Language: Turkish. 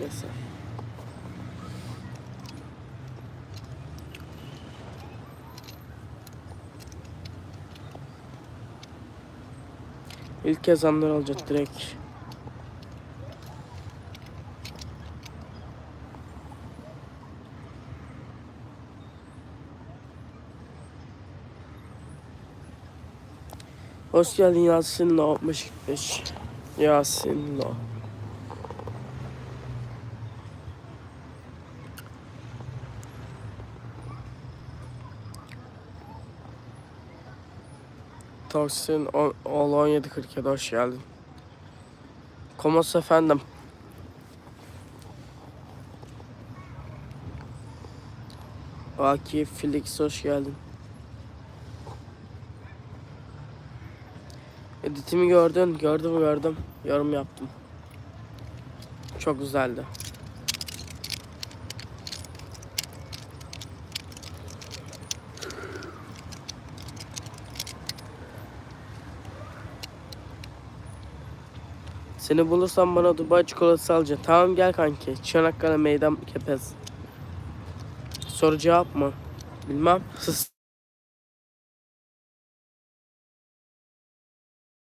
Neyse. İlk yazanlar olacak direkt. Hoş geldin Yasin No 65. Yasin No. Taksin 1747 hoş geldin. Komos efendim. Akif Felix hoş geldin. Editimi gördün, gördüm gördüm. Yorum yaptım. Çok güzeldi. Seni bulursam bana Dubai çikolatası alacaksın. Tamam gel kanki. Çanakkale meydan kepez. Soru cevap mı? Bilmem. Sus.